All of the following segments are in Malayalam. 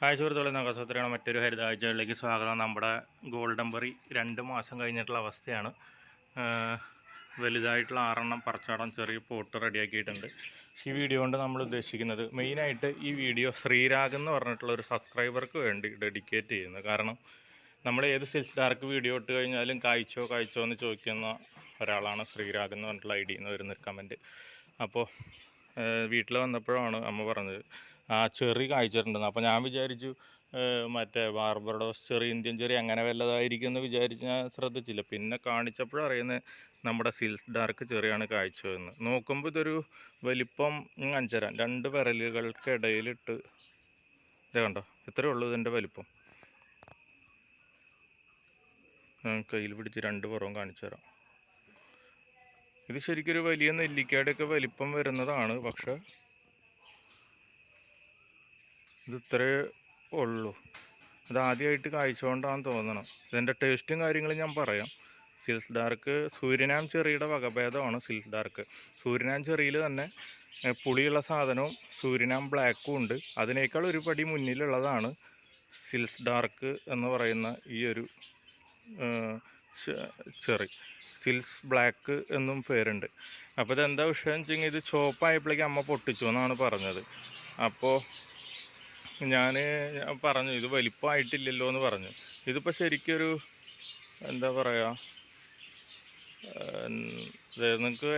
ഹായ് സുഹൃത്തുക്കളെ നഗസത്രയാണ് മറ്റൊരു ഹരിതാഴ്ചകളിലേക്ക് സ്വാഗതം. നമ്മുടെ ഗോൾഡൻ ബറി രണ്ട് മാസം കഴിഞ്ഞിട്ടുള്ള അവസ്ഥയാണ്. വലുതായിട്ടുള്ള ആറെണ്ണം പറച്ചാടം ചെറിയ പോട്ട് റെഡിയാക്കിയിട്ടുണ്ട്. ഈ വീഡിയോ കൊണ്ട് നമ്മൾ ഉദ്ദേശിക്കുന്നത് മെയിനായിട്ട് ഈ വീഡിയോ ശ്രീരാഗ് എന്ന് പറഞ്ഞിട്ടുള്ള ഒരു സബ്സ്ക്രൈബർക്ക് വേണ്ടി ഡെഡിക്കേറ്റ് ചെയ്യുന്നത്. കാരണം നമ്മൾ ഏത് സിൽസ് ഡാർക്ക് വീഡിയോ ഇട്ട് കഴിഞ്ഞാലും കായ്ച്ചോ കായ്ച്ചോ എന്ന് ചോദിക്കുന്ന ഒരാളാണ് ശ്രീരാഗ് എന്ന് പറഞ്ഞിട്ടുള്ള ഐ ഡിയിൽ നിന്ന് വരുന്നൊരു കമന്റ് അപ്പോൾ വീട്ടിൽ വന്നപ്പോഴാണ് അമ്മ പറഞ്ഞത് ആ ചെറി കായ്ച്ചിട്ടുണ്ടെന്ന്. അപ്പോൾ ഞാൻ വിചാരിച്ചു മറ്റേ ബാർബഡോസ് ചെറി ഇന്ത്യൻ ചെറി അങ്ങനെ വല്ലതായിരിക്കും എന്ന് വിചാരിച്ച് ഞാൻ ശ്രദ്ധിച്ചില്ല. പിന്നെ കാണിച്ചപ്പോഴും അറിയുന്നത് നമ്മുടെ സിൽസ് ഡാർക്ക് ചെറിയാണ് കായ്ച്ചതെന്ന്. നോക്കുമ്പോൾ ഇതൊരു വലിപ്പം കാണിച്ചു തരാം രണ്ട് വിരലുകൾക്കിടയിലിട്ട്. ഇതേ കണ്ടോ? ഇത്രയേ ഉള്ളൂ ഇതിന്റെ വലിപ്പം. കയ്യിൽ പിടിച്ച് രണ്ട് പുറവും കാണിച്ചു തരാം. ഇത് ശരിക്കൊരു വലിയ നെല്ലിക്കയുടെയൊക്കെ വലിപ്പം വരുന്നതാണ്. പക്ഷെ ഇത് ഇത്രേ ഉള്ളൂ. ഇത് ആദ്യമായിട്ട് കാഴ്ചകൊണ്ടാണെന്ന് തോന്നണം ഇതിന്റെ ടേസ്റ്റും കാര്യങ്ങളും ഞാൻ പറയാം. സിൽസ് ഡാർക്ക് സൂര്യനാം ചെറിയുടെ വകഭേദമാണ് സിൽസ് ഡാർക്ക് സൂര്യനാം ചെറിയിൽ തന്നെ പുളിയുള്ള സാധനവും സൂര്യനാം ബ്ലാക്കും ഉണ്ട്. അതിനേക്കാൾ ഒരു പടി മുന്നിലുള്ളതാണ് സിൽസ് ഡാർക്ക് എന്ന് പറയുന്ന ഈ ഒരു ചെറി. സിൽസ് ബ്ലാക്ക് എന്നും പേരുണ്ട്. അപ്പോൾ ഇതെന്താ വിഷയം വെച്ചെങ്കിൽ ഇത് ചോപ്പായപ്പോഴേക്കും അമ്മ പൊട്ടിച്ചു എന്നാണ് പറഞ്ഞത്. അപ്പോൾ ഞാൻ പറഞ്ഞു ഇത് വലിപ്പമായിട്ടില്ലല്ലോ എന്ന് പറഞ്ഞു. ഇതിപ്പോൾ ശരിക്കൊരു എന്താ പറയുക നിങ്ങൾക്ക്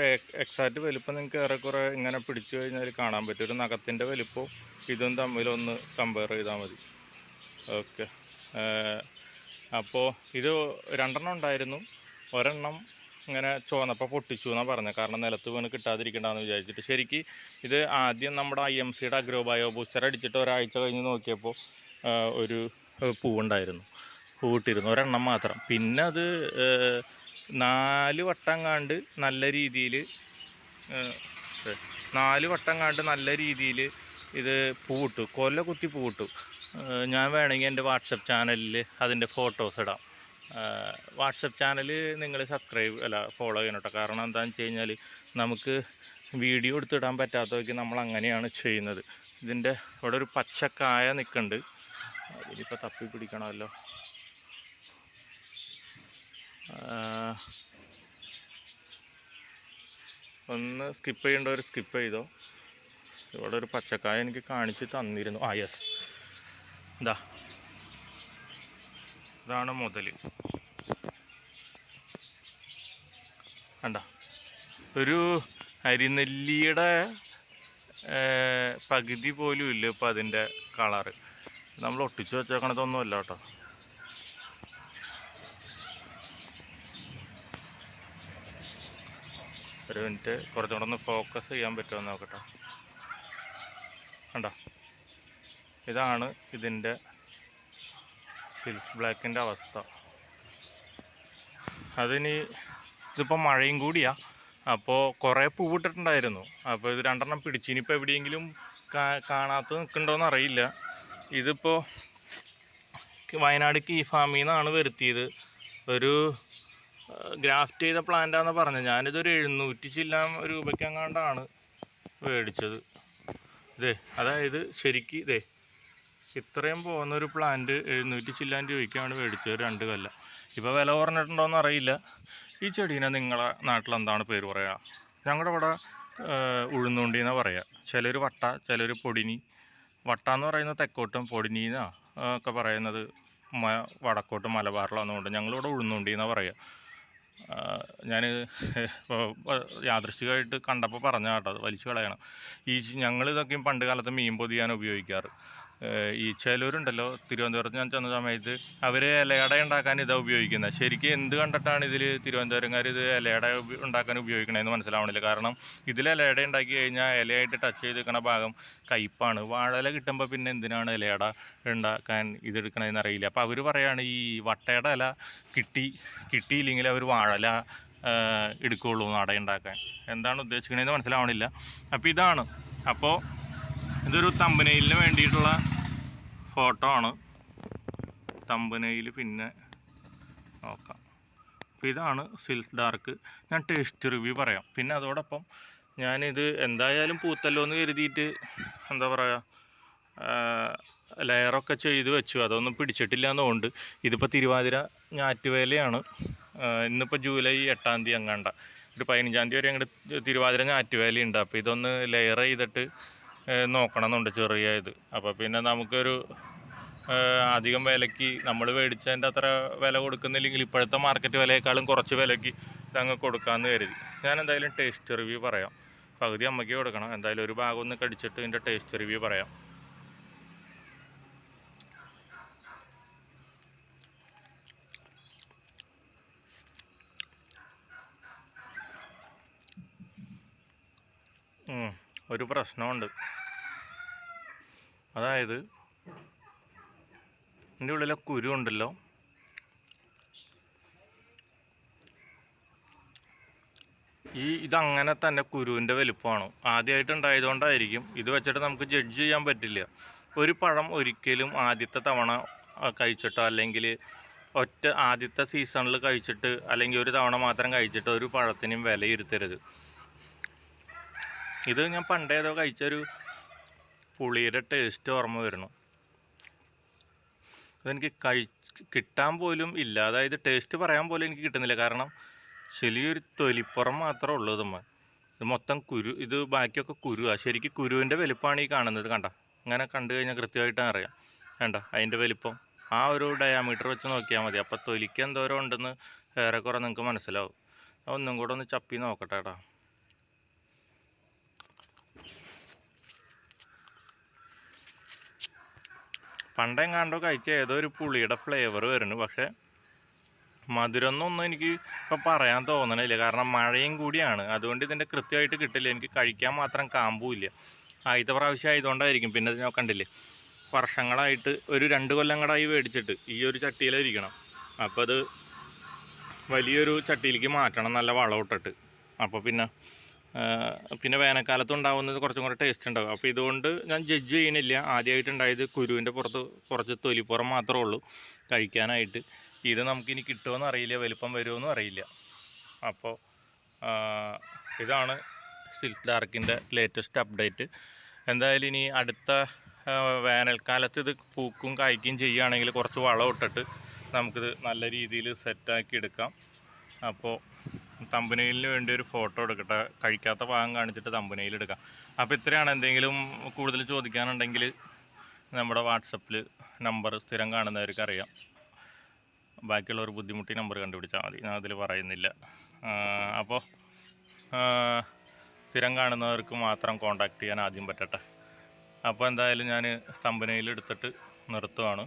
എക്സാക്റ്റ് വലിപ്പം നിങ്ങൾക്ക് ഏറെക്കുറെ ഇങ്ങനെ പിടിച്ചു കഴിഞ്ഞാൽ കാണാൻ പറ്റും. ഒരു നഖത്തിന്റെ വലിപ്പവും ഇതും തമ്മിലൊന്ന് കമ്പയർ ചെയ്താൽ മതി. ഓക്കെ അപ്പോൾ ഇത് രണ്ടെണ്ണം ഉണ്ടായിരുന്നു. ഒരെണ്ണം ഇങ്ങനെ ചുവന്നപ്പോൾ പൊട്ടിച്ചു എന്നാണ് പറഞ്ഞത്. കാരണം നിലത്ത് വീണ് കിട്ടാതിരിക്കണ്ടെന്ന് വിചാരിച്ചിട്ട്. ശരിക്ക് ഇത് ആദ്യം നമ്മുടെ ഐ എം സിയുടെ അഗ്രോ ബയോ ബൂസ്റ്റർ അടിച്ചിട്ട് ഒരാഴ്ച കഴിഞ്ഞ് നോക്കിയപ്പോൾ ഒരു പൂവുണ്ടായിരുന്നു. പൂവിട്ടിരുന്നു. ഒരെണ്ണം മാത്രം. പിന്നെ അത് നാല് വട്ടം കാണ്ട് നല്ല രീതിയിൽ നാല് വട്ടം കാണ്ട് നല്ല രീതിയിൽ ഇത് പൂവിട്ടു. കൊല്ല കുത്തി പൂവിട്ടു. ഞാൻ വേണമെങ്കിൽ എന്റെ വാട്സപ്പ് ചാനലിൽ അതിന്റെ ഫോട്ടോസ് ഇടാം. വാട്സപ്പ് ചാനൽ നിങ്ങൾ സബ്സ്ക്രൈബ് അല്ല ഫോളോ ചെയ്യണം കേട്ടോ കാരണം എന്താണെന്ന് വെച്ച് കഴിഞ്ഞാൽ നമുക്ക് വീഡിയോ എടുത്തിടാൻ പറ്റാത്തവയ്ക്ക് നമ്മൾ അങ്ങനെയാണ് ചെയ്യുന്നത്. ഇതിന്റെ ഇവിടെ ഒരു പച്ചക്കായ നിൽക്കുന്നുണ്ട് അതിനിപ്പോൾ തപ്പി പിടിക്കണമല്ലോ. ഒന്ന് സ്കിപ്പ് ചെയ്യേണ്ടവർ സ്കിപ്പ് ചെയ്തോ. ഇവിടെ ഒരു പച്ചക്കായ എനിക്ക് കാണിച്ച് തന്നിരുന്നു. ആ യെസ് ഇതാ ഇതാണ് മുതൽ. കണ്ട ഒരു അരിനെല്ലിയുടെ പകുതി പോലും ഇല്ല ഇപ്പം അതിന്റെ കളറ് നമ്മൾ ഒട്ടിച്ചു വെച്ചേക്കണതൊന്നും അല്ല കേട്ടോ. ഒരു മിനിറ്റ് കുറച്ചും കൂടെ ഒന്ന് ഫോക്കസ് ചെയ്യാൻ പറ്റുമോ എന്ന് നോക്കട്ടെ. കണ്ടോ ഇതാണ് ഇതിന്റെ സിൽക്ക് ബ്ലാക്കിന്റെ അവസ്ഥ. അതിന് ഇതിപ്പോൾ മഴയും കൂടിയാ. അപ്പോൾ കുറേ പൂവിട്ടിട്ടുണ്ടായിരുന്നു അപ്പോൾ ഇത് രണ്ടെണ്ണം പിടിച്ച്. ഇനിയിപ്പോൾ എവിടെയെങ്കിലും കാണാത്ത നിൽക്കുന്നുണ്ടോയെന്ന് അറിയില്ല. ഇതിപ്പോൾ വയനാട് കീ ഫാമിൽ നിന്നാണ് വരുത്തിയത്. ഒരു ഗ്രാഫ്റ്റ് ചെയ്ത പ്ലാന്റാന്ന് പറഞ്ഞത്. ഞാനിതൊരു എഴുന്നൂറ്റി ചില്ലാം രൂപയ്ക്കെങ്ങാണ്ടാണ് മേടിച്ചത്. ഇതേ അതായത് ശരിക്ക് ഇതേ ഇത്രയും പോകുന്ന ഒരു പ്ലാന്റ് എഴുന്നൂറ്റി ചില്ലാൻ രൂപയ്ക്കാണ് മേടിച്ചത് രണ്ട് കല്ല. ഇപ്പോൾ വില കുറഞ്ഞിട്ടുണ്ടോയെന്ന് അറിയില്ല. ഈ ചെടീനെ നിങ്ങളെ നാട്ടിൽ എന്താണ് പേര് പറയുക ഞങ്ങളുടെ ഇവിടെ ഉഴുന്നുണ്ടി എന്നാണ് പറയുക ചിലർ വട്ട ചിലർ പൊടിനി. വട്ട എന്ന് പറയുന്നത് തെക്കോട്ടും പൊടിനി എന്നാ ഒക്കെ പറയുന്നത് മ വടക്കോട്ടും മലബാറിലാണെന്നുകൊണ്ട് ഞങ്ങളിവിടെ ഉഴുന്നുണ്ടി എന്നാണ് പറയുക ഞാൻ യാദൃശ്ചികമായിട്ട് കണ്ടപ്പോൾ പറഞ്ഞ കേട്ടോ വലിച്ചു കളയണം. ഈ ഞങ്ങൾ ഇതൊക്കെയും പണ്ട് കാലത്ത് മീൻ പൊതിയാൻ ഉപയോഗിക്കാറ്. ഈ ചിലരുണ്ടല്ലോ തിരുവനന്തപുരത്ത് ഞാൻ ചെന്ന സമയത്ത് അവർ ഇലയട ഉണ്ടാക്കാൻ ഇതാ ഉപയോഗിക്കുന്നത് ശരിക്കും എന്ത് കണ്ടിട്ടാണ് ഇതിൽ തിരുവനന്തപുരംകാർ ഇത് ഇലയട ഉണ്ടാക്കാൻ ഉപയോഗിക്കണതെന്ന് മനസ്സിലാവണില്ല. കാരണം ഇതിൽ ഇലയട ഉണ്ടാക്കി കഴിഞ്ഞാൽ ഇലയായിട്ട് ടച്ച് ചെയ്ത് നിൽക്കുന്ന ഭാഗം കയ്പ്പാണ്. വാഴല കിട്ടുമ്പോൾ പിന്നെ എന്തിനാണ് ഇലയട ഉണ്ടാക്കാൻ ഇതെടുക്കണതെന്ന് അറിയില്ല. അപ്പോൾ അവർ പറയാണ് ഈ വട്ടയുടെ ഇല കിട്ടി കിട്ടിയില്ലെങ്കിൽ അവർ വാഴല എടുക്കുകയുള്ളൂ നട ഉണ്ടാക്കാൻ. എന്താണ് ഉദ്ദേശിക്കണതെന്ന് മനസ്സിലാവണില്ല. അപ്പോൾ ഇതാണ്. അപ്പോൾ ഇതൊരു തമ്പനയിലിന് വേണ്ടിയിട്ടുള്ള ഫോട്ടോ ആണ്. തമ്പനയിൽ പിന്നെ നോക്കാം. അപ്പോൾ ഇതാണ് സിൽക്ക് ഡാർക്ക് ഞാൻ ടേസ്റ്റ് റിവ്യൂ പറയാം. പിന്നെ അതോടൊപ്പം ഞാനിത് എന്തായാലും പൂത്തല്ലോ എന്ന് കരുതിയിട്ട് എന്താ പറയുക ലെയറൊക്കെ ചെയ്ത് വെച്ചു. അതൊന്നും പിടിച്ചിട്ടില്ല എന്നുകൊണ്ട് ഇതിപ്പോൾ തിരുവാതിര ഞാറ്റുവേലയാണ്. ഇന്നിപ്പോൾ ജൂലൈ എട്ടാം തീയതി അങ്ങാണ്ട ഒരു പതിനഞ്ചാം തീയതി വരെ അങ്ങോട്ട് തിരുവാതിര ഞാറ്റുവേലയുണ്ട്. അപ്പോൾ ഇതൊന്ന് ലെയർ ചെയ്തിട്ട് നോക്കണമെന്നുണ്ട് ചെറിയ ഇത്. അപ്പോൾ പിന്നെ നമുക്കൊരു അധികം വിലയ്ക്ക് നമ്മൾ മേടിച്ചതിന്റെ അത്ര വില കൊടുക്കുന്നില്ലെങ്കിൽ ഇപ്പോഴത്തെ മാർക്കറ്റ് വിലയേക്കാളും കുറച്ച് വിലയ്ക്ക് ഇതങ്ങ് കൊടുക്കാമെന്ന് കരുതി. ഞാൻ എന്തായാലും ടേസ്റ്റ് റിവ്യൂ പറയാം. പകുതി അമ്മയ്ക്ക് കൊടുക്കണം. എന്തായാലും ഒരു ഭാഗം ഒന്ന് കടിച്ചിട്ട് ഇതിന്റെ ടേസ്റ്റ് റിവ്യൂ പറയാം. ഒരു പ്രശ്നമുണ്ട്. അതായത് ഇതിന്റെ ഉള്ളിലെ കുരു ഉണ്ടല്ലോ. ഈ ഇതങ്ങനെ തന്നെ കുരുവിന്റെ വലിപ്പമാണ്. ആദ്യമായിട്ട് ഉണ്ടായതുകൊണ്ടായിരിക്കും ഇത് വെച്ചിട്ട് നമുക്ക് ജഡ്ജ് ചെയ്യാൻ പറ്റില്ല. ഒരു പഴം ഒരിക്കലും ആദ്യത്തെ തവണ കഴിച്ചിട്ടോ അല്ലെങ്കിൽ ഒറ്റ ആദ്യത്തെ സീസണിൽ കഴിച്ചിട്ട് അല്ലെങ്കിൽ ഒരു തവണ മാത്രം കഴിച്ചിട്ട് ഒരു പഴത്തിനും വിലയിരുത്തരുത്. ഇത് ഞാൻ പണ്ടേതോ കഴിച്ചൊരു പുളിയുടെ ടേസ്റ്റ് ഓർമ്മ വരുന്നു. അതെനിക്ക് കഴി കിട്ടാൻ പോലും ഇല്ല. അതായത് ടേസ്റ്റ് പറയാൻ പോലും എനിക്ക് കിട്ടുന്നില്ല. കാരണം ചെറിയൊരു തൊലിപ്പുറം മാത്രമേ ഉള്ളൂ ഇതുമ്മ ഇത് മൊത്തം കുരു ഇത് ബാക്കിയൊക്കെ കുരുവാ ശരിക്കും കുരുവിന്റെ വലിപ്പമാണ് ഈ കാണുന്നത്. കണ്ട അങ്ങനെ കണ്ടു കഴിഞ്ഞാൽ കൃത്യമായിട്ട് അറിയാം. വേണ്ട അതിന്റെ വലിപ്പം. ആ ഒരു ഡയാമീറ്റർ വെച്ച് നോക്കിയാൽ മതി. അപ്പോൾ തൊലിക്ക് എന്തോരം ഉണ്ടെന്ന് ഏറെക്കുറെ നിങ്ങൾക്ക് മനസ്സിലാവും. ഒന്നും കൂടെ ഒന്ന് ചപ്പി നോക്കട്ടെ കേട്ടോ പണ്ടെങ്ങാണ്ടോ കഴിച്ച ഏതോ ഒരു പുളിയുടെ ഫ്ലേവർ വരുന്നു. പക്ഷേ മധുരമൊന്നും എനിക്ക് ഇപ്പം പറയാൻ തോന്നണില്ല. കാരണം മഴയും കൂടിയാണ്. അതുകൊണ്ട് ഇതിന്റെ കൃത്യമായിട്ട് കിട്ടില്ല. എനിക്ക് കഴിക്കാൻ മാത്രം കാമ്പുമില്ല ആദ്യത്തെ പ്രാവശ്യം ആയതുകൊണ്ടായിരിക്കും. പിന്നെ ഞാൻ കണ്ടില്ലേ? വർഷങ്ങളായിട്ട് ഒരു രണ്ട് കൊല്ലം കൊല്ലങ്ങളായി മേടിച്ചിട്ട് ഈ ഒരു ചട്ടിയിലിരിക്കണം. അപ്പോൾ അത് വലിയൊരു ചട്ടിയിലേക്ക് മാറ്റണം നല്ല വളം ഇട്ടിട്ട്. അപ്പോൾ പിന്നെ പിന്നെ വേനൽക്കാലത്ത് ഉണ്ടാവുന്നത് കുറച്ചും കൂടെ ടേസ്റ്റ് ഉണ്ടാവും. അപ്പോൾ ഇതുകൊണ്ട് ഞാൻ ജഡ്ജ് ചെയ്യുന്നില്ല. ആദ്യമായിട്ട് ഉണ്ടായത് കുരുവിന്റെ പുറത്ത് കുറച്ച് തൊലിപ്പുറം മാത്രമേ ഉള്ളൂ കഴിക്കാനായിട്ട്. ഇത് നമുക്കിനി കിട്ടുമെന്ന് അറിയില്ല. വലുപ്പം വരുമെന്നും അറിയില്ല. അപ്പോൾ ഇതാണ് സിൽക്ക് ഡാർക്കിന്റെ ലേറ്റസ്റ്റ് അപ്ഡേറ്റ് എന്തായാലും ഇനി അടുത്ത വേനൽക്കാലത്ത് ഇത് പൂക്കും കായ്ക്കും ചെയ്യുകയാണെങ്കിൽ കുറച്ച് വളം ഇട്ടിട്ട് നമുക്കിത് നല്ല രീതിയിൽ സെറ്റാക്കി എടുക്കാം. അപ്പോൾ തമ്പനയിലിന് വേണ്ടി ഒരു ഫോട്ടോ എടുക്കട്ടെ. കഴിക്കാത്ത ഭാഗം കാണിച്ചിട്ട് തമ്പനയിൽ എടുക്കാം. അപ്പോൾ ഇത്രയാണ് എന്തെങ്കിലും കൂടുതൽ ചോദിക്കാനുണ്ടെങ്കിൽ നമ്മുടെ വാട്സപ്പിൽ നമ്പർ സ്ഥിരം കാണുന്നവർക്ക് അറിയാം. ഒരു ബുദ്ധിമുട്ടി നമ്പർ കണ്ടുപിടിച്ചാൽ മതി. ഞാൻ അതിൽ പറയുന്നില്ല. അപ്പോൾ സ്ഥിരം കാണുന്നവർക്ക് മാത്രം കോണ്ടാക്ട് ചെയ്യാൻ ആദ്യം പറ്റട്ടെ. അപ്പോൾ എന്തായാലും ഞാൻ സ്തംഭനയിൽ എടുത്തിട്ട് നിർത്തുവാണ്.